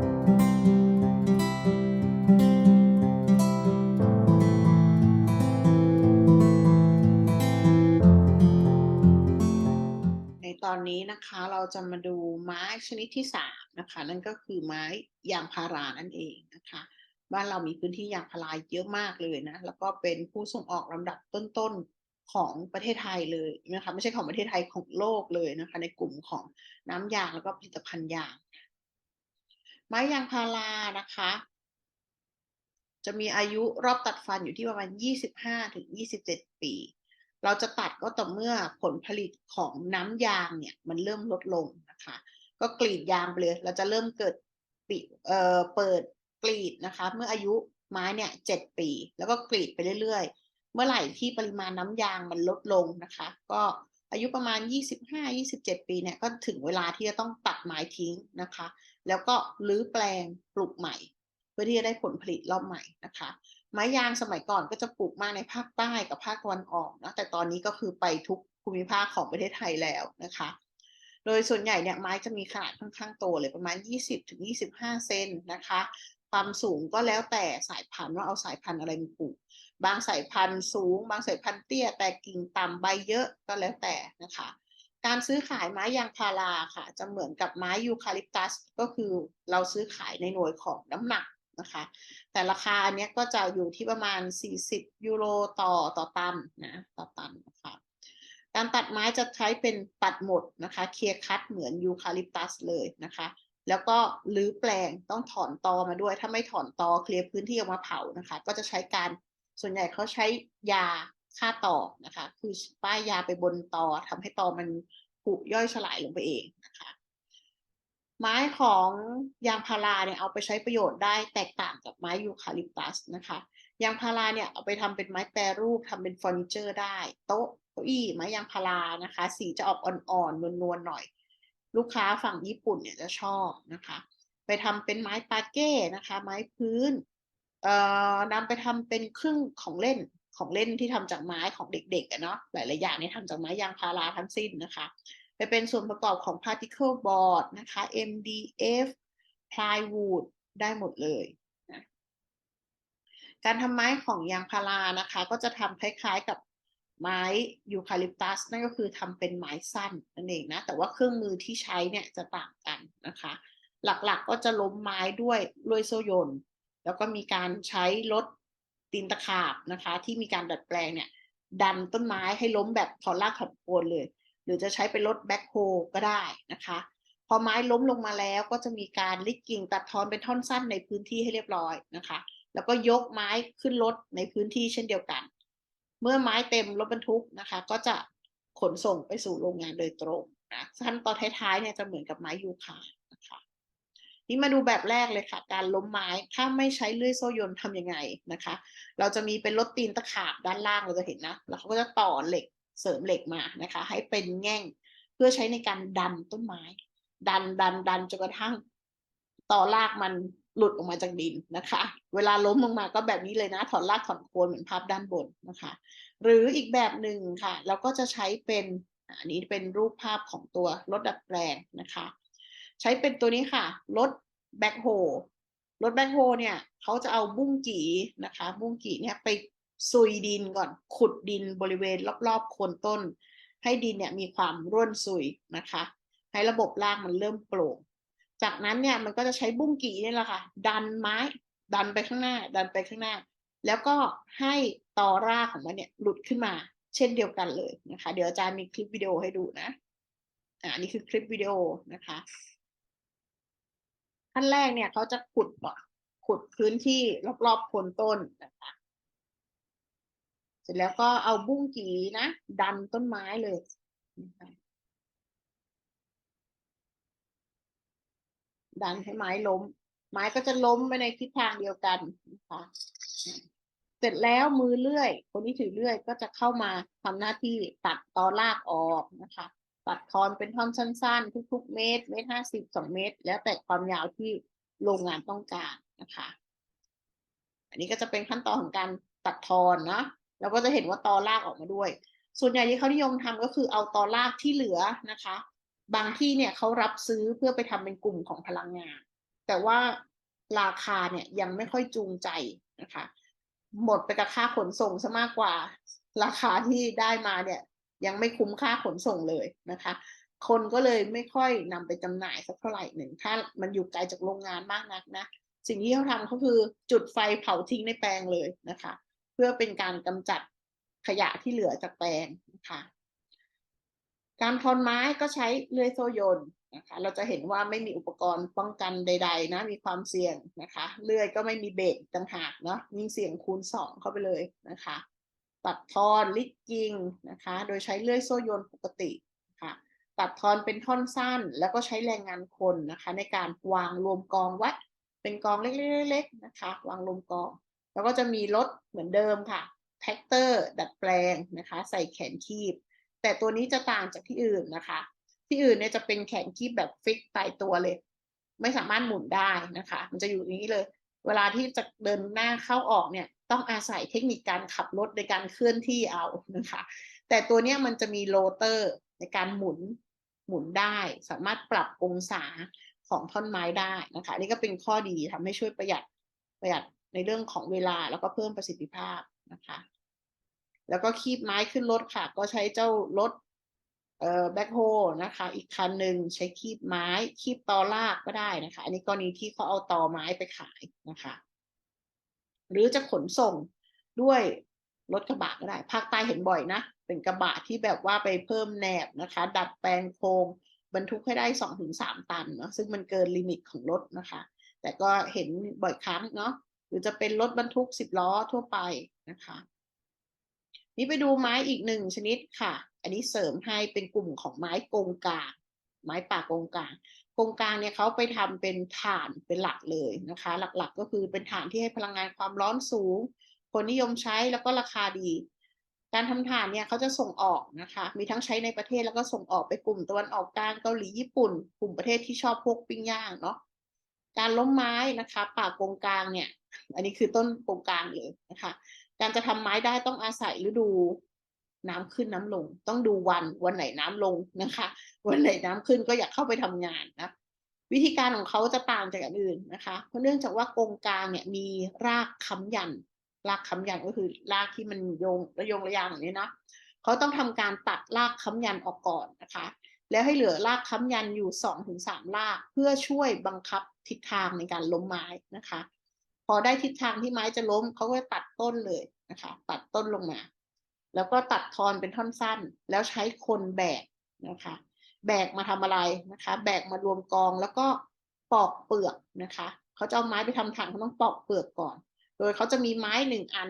ในตอนนี้นะคะเราจะมาดูไม้ชนิดที่สามนะคะนั่นก็คือไม้ยางพารานั่นเองนะคะบ้านเรามีพื้นที่ยางพาราเยอะมากเลยนะแล้วก็เป็นผู้ส่งออกลำดับต้นๆของประเทศไทยเลยนะคะไม่ใช่ของประเทศไทยของโลกเลยนะคะในกลุ่มของน้ำยางแล้วก็ผลิตภัณฑ์ยาง ไม้ยางพารานะคะ จะมีอายุรอบตัดฟันอยู่ที่ประมาณ 25ถึง27 ปี เราจะตัดก็ต่อเมื่อผลผลิตของน้ำยางเนี่ยมันเริ่มลดลงนะคะ ก็กรีดยางไปเลยเราจะเริ่มเกิดปิเอ่อเปิดกรีดนะคะ เมื่ออายุไม้เนี่ยเจ็ดปี แล้วก็กรีดไปเรื่อยๆ เมื่อไหร่ที่ปริมาณน้ำยางมันลดลงนะคะ ก็ อายุประมาณ 25-27 ปีเนี่ยก็ถึงเวลาที่จะต้องตัดไม้ทิ้งนะคะ แล้วก็รื้อแปลงปลูกใหม่ เพื่อที่จะได้ผลผลิตรอบใหม่นะคะ ไม้ยางสมัยก่อนก็จะปลูกมากในภาคใต้กับภาคตะวันออกนะแต่ตอนนี้ก็คือไปทุกภูมิภาคของประเทศไทยแล้วนะคะ โดยส่วนใหญ่เนี่ยไม้จะมีขนาดค่อนข้างโตเลยประมาณ 20-25 เซนนะคะ ความสูงก็แล้วแต่สายพันธุ์ว่าเอาสายพันธุ์อะไรมาปลูก บางสายพันธุ์สูง บางสายพันธุ์เตี้ย แต่กิ่งต่ำใบเยอะก็แล้วแต่นะคะ การซื้อขายไม้ยางพาราค่ะ จะเหมือนกับไม้ยูคาลิปตัส ก็คือเราซื้อขายในหน่วยของน้ำหนักนะคะ แต่ราคาอันเนี้ยก็จะอยู่ที่ประมาณ 40 ยูโรต่อต่อตันนะต่อตันนะคะการตัดไม้จะใช้เป็นตัดหมดนะคะ เคลียร์คัตเหมือนยูคาลิปตัสเลยนะคะ แล้วก็รื้อแปลงต้องถอนตอมาด้วย ถ้าไม่ถอนตอเคลียร์พื้นที่ออกมาเผานะคะ ก็จะใช้การส่วนใหญ่เขาใช้ยาฆ่าตอนะคะ คือป้ายยาไปบนตอทำให้ตอมันผุย่อยสลายลงไปเองนะคะ ไม้ของยางพาราเนี่ยเอาไปใช้ประโยชน์ได้แตกต่างกับไม้ยูคาลิปตัสนะคะยางพาราเนี่ยเอาไปทำเป็นไม้แปรรูปทำเป็นเฟอร์นิเจอร์ได้ โต๊ะเก้าอี้ไม้ยางพารานะคะ สีจะออกอ่อนๆนวลๆหน่อย ลูกค้าฝั่งญี่ปุ่นเนี่ยจะชอบนะคะ ไปทำเป็นไม้ปาเก้นะคะ ไม้พื้นเอ่อนำไปทำเป็นเครื่องของเล่นของเล่นที่ทำจากไม้ของเด็กๆเนาะหลายๆอย่างนี่ทำจากไม้ยางพาราทั้งสิ้นนะคะ ไปเป็นส่วนประกอบของ particle board นะคะ MDF plywood ได้หมดเลยนะการทำไม้ของยางพารานะคะ ก็จะทำคล้ายๆกับ ไม้ยูคาลิปตัสนั่นก็คือทำเป็นไม้สั้นนั่นเองนะ แต่ว่าเครื่องมือที่ใช้เนี่ยจะต่างกันนะคะ หลักๆก็จะล้มไม้ด้วยลวยโซ่ยน แล้วก็มีการใช้รถตีนตะขาบนะคะ ที่มีการดัดแปลงเนี่ยดันต้นไม้ให้ล้มแบบถอนรากถอนโคนเลย หรือจะใช้เป็นรถแบ็คโฮก็ได้นะคะ พอไม้ล้มลงมาแล้วก็จะมีการลิดกิ่งตัดทอนเป็นท่อนสั้นในพื้นที่ให้เรียบร้อยนะคะ แล้วก็ยกไม้ขึ้นรถในพื้นที่เช่นเดียวกัน เมื่อไม้เต็มรถบรรทุกนะคะ ก็จะขนส่งไปสู่โรงงานโดยตรงนะขั้นตอนท้ายๆเนี่ยจะเหมือนกับไม้ยูคานะคะนี่มาดูแบบแรกเลยค่ะ การล้มไม้ถ้าไม่ใช้เลื่อยโซ่ยนต์ทำยังไงนะคะ เราจะมีเป็นรถตีนตะขาบด้านล่างเราจะเห็นนะแล้วเขาก็จะต่อเหล็กเสริมเหล็กมานะคะ ให้เป็นแง่งเพื่อใช้ในการดันต้นไม้ ดันดันดันจนกระทั่งต่อรากมัน หลุดออกมาจากดินนะคะ เวลาล้มลงมาก็แบบนี้เลยนะถอนรากถอนโคนเหมือนภาพด้านบนนะคะ หรืออีกแบบหนึ่งค่ะ เราก็จะใช้เป็นอันนี้เป็นรูปภาพของตัวรถดัดแปลงนะคะ ใช้เป็นตัวนี้ค่ะรถแบ็คโฮรถแบ็คโฮเนี่ยเขาจะเอาบุ้งกี่นะคะ บุ้งกี่เนี่ยไปซุยดินก่อนขุดดินบริเวณรอบๆโคนต้น ให้ดินเนี่ยมีความร่วนซุยนะคะ ให้ระบบรากมันเริ่มโปร่ง จากนั้นเนี่ยมันก็จะใช้บุ้งกี่นี่แหละค่ะ ดันไม้ ดันไปข้างหน้า ดันไปข้างหน้า แล้วก็ให้ตอรากของมันเนี่ยหลุดขึ้นมา เช่นเดียวกันเลยนะคะ เดี๋ยวอาจารย์มีคลิปวิดีโอให้ดูนะอ่านี่คือคลิปวิดีโอนะคะขั้นแรกเนี่ยเขาจะขุดก่อนขุดพื้นที่รอบๆโคนต้นนะคะเสร็จแล้วก็เอาบุ้งกีนะ ดันต้นไม้เลยนะคะ ดันให้ไม้ล้ม ไม้ก็จะล้มไปในทิศทางเดียวกันนะคะเสร็จแล้วมือเลื่อย คนที่ถือเลื่อยก็จะเข้ามาทำหน้าที่ตัดตอรากออกนะคะ ตัดทอนเป็นท่อนสั้น ๆ ทุก ๆ เมตร เมตรห้าสิบสองเมตร แล้วแต่ความยาวที่โรงงานต้องการนะคะ อันนี้ก็จะเป็นขั้นตอนของการตัดทอนนะแล้วก็จะเห็นว่าตอรากออกมาด้วย ส่วนใหญ่ที่เขานิยมทำก็คือเอาตอรากที่เหลือนะคะ บางที่เนี่ยเขารับซื้อเพื่อไปทำเป็นกลุ่มของพลังงาน แต่ว่าราคาเนี่ยยังไม่ค่อยจูงใจนะคะ หมดไปกับค่าขนส่งซะมากกว่า ราคาที่ได้มาเนี่ยยังไม่คุ้มค่าขนส่งเลยนะคะ คนก็เลยไม่ค่อยนำไปจำหน่ายสักเท่าไหร่หนึ่ง ถ้ามันอยู่ไกลจากโรงงานมากนักนะ สิ่งที่เขาทำก็คือจุดไฟเผาทิ้งในแปลงเลยนะคะ เพื่อเป็นการกำจัดขยะที่เหลือจากแปลงนะคะ การทอนไม้ก็ใช้เลื่อยโซ่ยนนะคะเราจะเห็นว่าไม่มีอุปกรณ์ป้องกันใด ๆ นะมีความเสี่ยงนะคะเลื่อยก็ไม่มีเบรกต่างหากเนาะยิ่งเสี่ยงคูณสองเข้าไปเลยนะคะ ตัดทอนลิดยิงนะคะ โดยใช้เลื่อยโซ่ยนปกติค่ะตัดทอนเป็นท่อนสั้น แล้วก็ใช้แรงงานคนนะคะ ในการวางรวมกองไว้เป็นกองเล็กๆๆนะคะ วางรวมกอง แล้วก็จะมีรถเหมือนเดิมค่ะแท็กเตอร์ดัดแปลงนะคะ ใส่แขนคีบ แต่ตัวนี้จะต่างจากที่อื่นนะคะ ที่อื่นเนี่ยจะเป็นแขนคีบแบบฟิกตายตัวเลย ไม่สามารถหมุนได้นะคะ มันจะอยู่อย่างนี้เลย เวลาที่จะเดินหน้าเข้าออกเนี่ยต้องอาศัยเทคนิคการขับรถในการเคลื่อนที่เอานะคะ แต่ตัวเนี้ยมันจะมีโรเตอร์ในการหมุนหมุนได้ สามารถปรับองศาของท่อนไม้ได้นะคะนี่ก็เป็นข้อดีทำให้ช่วยประหยัดประหยัดในเรื่องของเวลาแล้วก็เพิ่มประสิทธิภาพนะคะ แล้วก็คีบไม้ขึ้นรถค่ะ ก็ใช้เจ้ารถเอ่อแบ็คโฮนะคะ อีกคันหนึ่งใช้คีบไม้คีบตอลากก็ได้นะคะ อันนี้กรณีที่เขาเอาตอไม้ไปขายนะคะ หรือจะขนส่งด้วยรถกระบะก็ได้ภาคใต้เห็นบ่อยนะ เป็นกระบะที่แบบว่าไปเพิ่มแหนบนะคะ ดัดแปลงโครงบรรทุกให้ได้สองถึงสามตันเนาะซึ่งมันเกินลิมิตของรถนะคะ แต่ก็เห็นบ่อยครั้งเนาะหรือจะเป็นรถบรรทุกสิบล้อทั่วไปนะคะ นี่ไปดูไม้อีกหนึ่งชนิดค่ะ อันนี้เสริมให้เป็นกลุ่มของไม้กงกลาง ไม้ป่ากงกลางกงกลางเนี่ยเขาไปทำเป็นถ่านเป็นหลักเลยนะคะ หลักๆก็คือเป็นถ่านที่ให้พลังงานความร้อนสูง คนนิยมใช้แล้วก็ราคาดี การทำถ่านเนี่ยเขาจะส่งออกนะคะ มีทั้งใช้ในประเทศแล้วก็ส่งออกไปกลุ่มตะวันออกกลางเกาหลีญี่ปุ่น กลุ่มประเทศที่ชอบพวกปิ้งย่างเนาะการล้มไม้นะคะป่ากงกลางเนี่ย อันนี้คือต้นกงกลางเลยนะคะ การจะทำไม้ได้ต้องอาศัยฤดูน้ำขึ้นน้ำลง ต้องดูวันวันไหนน้ำลงนะคะ วันไหนน้ำขึ้นก็อยากเข้าไปทำงานนะวิธีการของเขาจะต่างจากอันอื่นนะคะ เพราะเนื่องจากว่ากงกลางเนี่ยมีรากค้ำยัน รากค้ำยันก็คือรากที่มันโยงระยงระยางอย่างนี้นะเขาต้องทำการตัดรากค้ำยันออกก่อนนะคะ แล้วให้เหลือรากค้ำยันอยู่สองถึงสามรากเพื่อช่วยบังคับทิศทางในการล้มไม้นะคะ อได้ทิศทางที่ไม้จะล้มเขาก็ตัดต้นเลยนะคะ ตัดต้นลงมา แล้วก็ตัดทอนเป็นท่อนสั้น แล้วใช้คนแบกนะคะ แบกมาทำอะไรนะคะ แบกมารวมกองแล้วก็ปอกเปลือกนะคะเขาจะเอาไม้ไปทำถังเขาต้องปอกเปลือกก่อน โดยเขาจะมีไม้หนึ่งอัน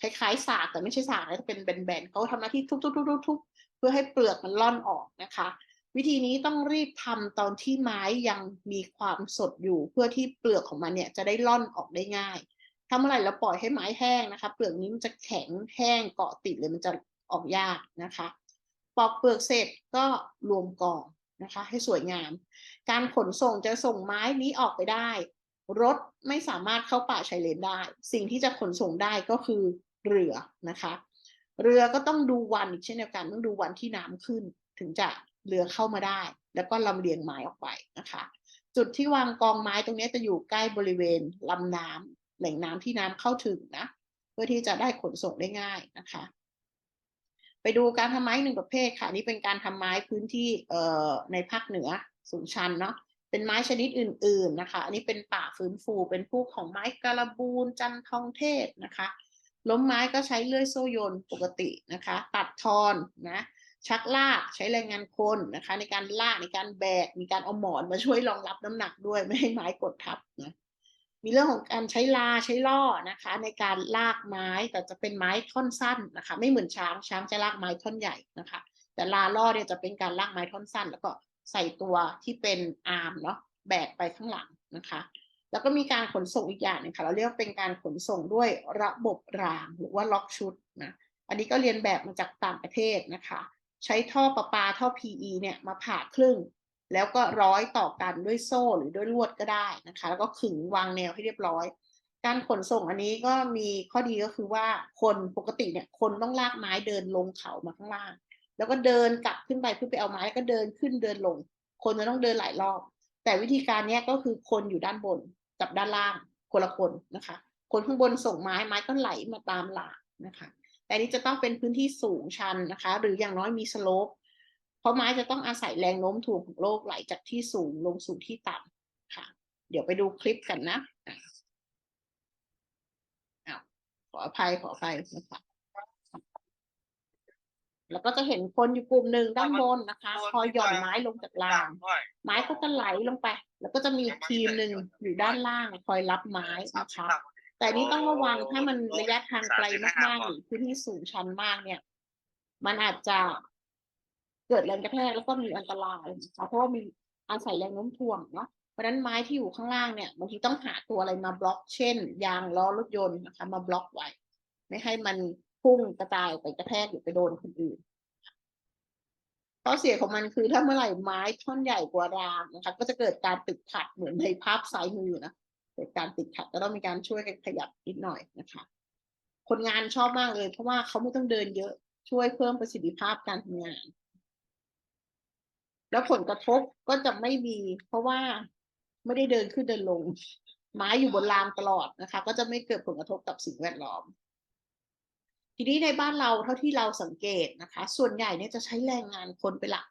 คล้ายๆสากแต่ไม่ใช่สากนะจะเป็นแบนๆเขาทำหน้าที่ทุบๆๆๆเพื่อให้เปลือกมันล่อนออกนะคะ วิธีนี้ต้องรีบทำตอนที่ไม้ยังมีความสดอยู่ เพื่อที่เปลือกของมันเนี่ยจะได้ล่อนออกได้ง่ายทำอะไรแล้วปล่อยให้ไม้แห้งนะคะ เปลือกนี้มันจะแข็งแห้งเกาะติดเลยมันจะออกยากนะคะปอกเปลือกเสร็จก็รวมกองนะคะ ให้สวยงาม การขนส่งจะส่งไม้นี้ออกไปได้ รถไม่สามารถเข้าป่าชายเลนได้ สิ่งที่จะขนส่งได้ก็คือเรือนะคะ เรือก็ต้องดูวันอีกเช่นเดียวกันต้องดูวันที่น้ำขึ้น ถึงจะ เรือเข้ามาได้ แล้วก็ลำเลียงไม้ออกไปนะคะ จุดที่วางกองไม้ตรงนี้จะอยู่ใกล้บริเวณลำน้ำแหล่งน้ำที่น้ำเข้าถึงนะเพื่อที่จะได้ขนส่งได้ง่ายนะคะ ไปดูการทำไม้หนึ่งประเภทค่ะนี่เป็นการทำไม้พื้นที่เอ่อในภาคเหนือสูงชันเนาะเป็นไม้ชนิดอื่น ๆนะคะ อันนี้เป็นป่าฟื้นฟูเป็นพวกของไม้กระบูนจันทองเทศนะคะ ล้มไม้ก็ใช้เลื่อยโซ่ยนปกตินะคะ ตัดทอนนะ ชักลากใช้แรงงานคนนะคะ ในการลากในการแบก มีการเอาหมอนมาช่วยรองรับน้ำหนักด้วยไม่ให้ไม้กดทับนะมีเรื่องของการใช้ลาใช้ล่อนะคะ ในการลากไม้แต่จะเป็นไม้ท่อนสั้นนะคะ ไม่เหมือนช้างช้างจะลากไม้ท่อนใหญ่นะคะ แต่ลาล่อเนี่ยจะเป็นการลากไม้ท่อนสั้น แล้วก็ใส่ตัวที่เป็นอาร์มเนาะแบกไปข้างหลังนะคะ แล้วก็มีการขนส่งอีกอย่างหนึงค่ะเราเรียกเป็นการขนส่งด้วยระบบรางหรือว่าล็อกชุดนะอันนี้ก็เรียนแบบมาจากต่างประเทศนะคะ ใช้ท่อประปาท่อ PE เนี่ยมาผ่าครึ่ง แล้วก็ร้อยต่อกันด้วยโซ่หรือด้วยลวดก็ได้นะคะ แล้วก็ขึงวางแนวให้เรียบร้อย การขนส่งอันนี้ก็มีข้อดีก็คือว่าคนปกติเนี่ยคนต้องลากไม้เดินลงเขามาข้างล่าง แล้วก็เดินกลับขึ้นไปเพื่อไปเอาไม้แล้วก็เดินขึ้นเดินลง คนจะต้องเดินหลายรอบ แต่วิธีการนี้ก็คือคนอยู่ด้านบนกับด้านล่างคนละคนนะคะ คนข้างบนส่งไม้ไม้ก็ไหลมาตามหลากนะคะ แต่นี่จะต้องเป็นพื้นที่สูงชันนะคะ หรืออย่างน้อยมีสโลปเพราะไม้จะต้องอาศัยแรงโน้มถ่วงของโลกไหลจากที่สูงลงสู่ที่ต่ำค่ะ เดี๋ยวไปดูคลิปกันนะอ้าวขออภัยขออภัยนะคะแล้วก็จะเห็นคนอยู่กลุ่มหนึ่งด้านบนนะคะ คอยหย่อนไม้ลงจากราง ไม้ก็จะไหลลงไป แล้วก็จะมีทีมหนึ่งอยู่ด้านล่างคอยรับไม้นะคะ แต่อันนี้ต้องระวังถ้ามันระยะทางไกลมากๆหรือพื้นที่สูงชันมากเนี่ย มันอาจจะเกิดแรงกระแทกแล้วก็มีอันตรายนะคะเพราะว่ามีอาศัยแรงโน้มถ่วงเนาะเพราะฉะนั้นไม้ที่อยู่ข้างล่างเนี่ยบางทีต้องหาตัวอะไรมาบล็อก เช่น ยางล้อรถยนต์นะคะ มาบล็อกไว้ ไม่ให้มันพุ่งกระจายออกไปกระแทกหรือไปโดนคนอื่นข้อเสียของมันคือถ้าเมื่อไหร่ไม้ท่อนใหญ่กว่ารางนะคะ ก็จะเกิดการติดขัดเหมือนในภาพซ้ายมือนะ เกิดการติดขัดก็ต้องมีการช่วยกันขยับนิดหน่อยนะคะ คนงานชอบมากเลย เพราะว่าเขาไม่ต้องเดินเยอะช่วยเพิ่มประสิทธิภาพการทำงาน แล้วผลกระทบก็จะไม่มี เพราะว่าไม่ได้เดินขึ้นเดินลง ไม้อยู่บนรางตลอดนะคะ ก็จะไม่เกิดผลกระทบกับสิ่งแวดล้อม ทีนี้ในบ้านเราเท่าที่เราสังเกตนะคะ ส่วนใหญ่เนี่ยจะใช้แรงงานคนเป็นหลัก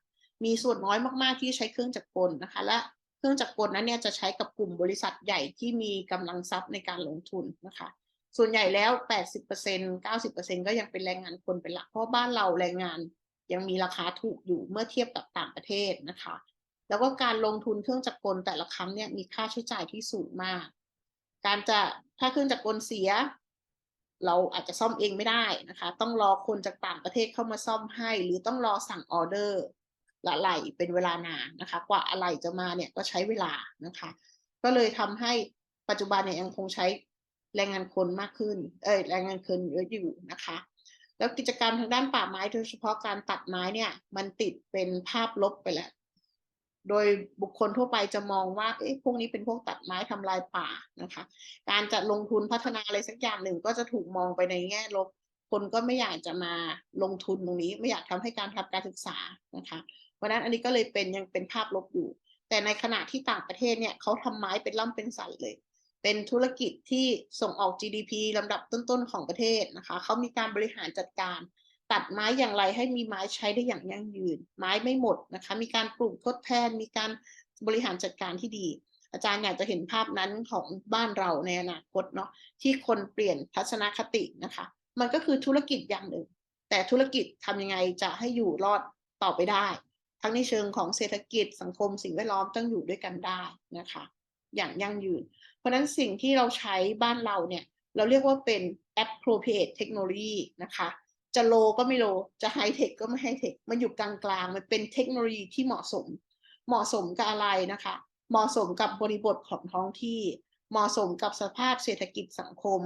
มีส่วนน้อยมากๆที่ใช้เครื่องจักรกลนะคะ และ เครื่องจักรกลนั้นเนี่ยจะใช้กับกลุ่มบริษัทใหญ่ที่มีกำลังทรัพย์ในการลงทุนนะคะส่วนใหญ่แล้ว 80% 90%ก็ยังเป็นแรงงานคนเป็นหลัก เพราะบ้านเราแรงงานยังมีราคาถูกอยู่เมื่อเทียบกับต่างประเทศนะคะ แล้วก็การลงทุนเครื่องจักรกลแต่ละครั้งเนี่ยมีค่าใช้จ่ายที่สูงมาก การจะถ้าเครื่องจักรกลเสีย เราอาจจะซ่อมเองไม่ได้นะคะ ต้องรอคนจากต่างประเทศเข้ามาซ่อมให้ หรือต้องรอสั่งออเดอร์ ละไหลเป็นเวลานานนะคะ กว่าอะไรจะมาเนี่ยก็ใช้เวลานะคะ ก็เลยทำให้ปัจจุบันเนี่ยยังคงใช้แรงงานคนมากขึ้น เอ้ยแรงงานคนเยอะอยู่นะคะ แล้วกิจกรรมทางด้านป่าไม้โดยเฉพาะการตัดไม้เนี่ยมันติดเป็นภาพลบไปแล้ว โดยบุคคลทั่วไปจะมองว่าเอ๊ะพวกนี้เป็นพวกตัดไม้ทำลายป่านะคะ การจะลงทุนพัฒนาอะไรสักอย่างหนึ่งก็จะถูกมองไปในแง่ลบคนก็ไม่อยากจะมาลงทุนตรงนี้ ไม่อยากทำให้การทำการศึกษานะคะ เพราะนั้นอันนี้ก็เลยเป็นยังเป็นภาพลบอยู่ แต่ในขณะที่ต่างประเทศเนี่ยเขาทำไม้เป็นล่ำเป็นสันเลย เป็นธุรกิจที่ส่งออก GDP ลำดับต้นๆของประเทศนะคะเขามีการบริหารจัดการ ตัดไม้อย่างไรให้มีไม้ใช้ได้อย่างยั่งยืน ไม้ไม่หมดนะคะมีการปลูกทดแทนมีการบริหารจัดการที่ดี อาจารย์อยากจะเห็นภาพนั้นของบ้านเราในอนาคตเนาะที่คนเปลี่ยนทัศนคตินะคะ มันก็คือธุรกิจอย่างหนึ่ง แต่ธุรกิจทำยังไงจะให้อยู่รอดต่อไปได้ ทั้งในเชิงของเศรษฐกิจสังคมสิ่งแวดล้อมต้องอยู่ด้วยกันได้นะคะ อย่างยั่งยืน เพราะฉะนั้นสิ่งที่เราใช้บ้านเราเนี่ย เราเรียกว่าเป็น appropriate technology นะคะจะโลก็ไม่โล จะไฮเทคก็ไม่ไฮเทค มันอยู่กลางๆ มันเป็นเทคโนโลยีที่เหมาะสม เหมาะสมกับอะไรนะคะ เหมาะสมกับบริบทของท้องที่ เหมาะสมกับสภาพเศรษฐกิจสังคม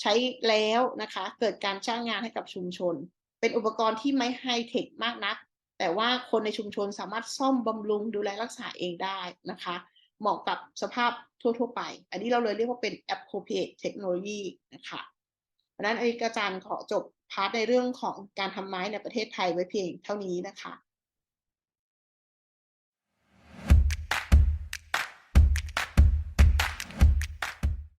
ใช้แล้วนะคะ เกิดการจ้างงานให้กับชุมชน เป็นอุปกรณ์ที่ไม่ไฮเทคมากนัก แต่ว่าคนในชุมชนสามารถซ่อมบำรุงดูแลรักษาเองได้นะคะ เหมาะกับสภาพทั่ว ๆ ไป อันนี้เราเลยเรียกว่าเป็น appropriate technology นะคะดังนั้นอาจารย์ขอจบพาร์ทในเรื่องของการทำไม้ในประเทศไทยไว้เพียงเท่านี้นะคะ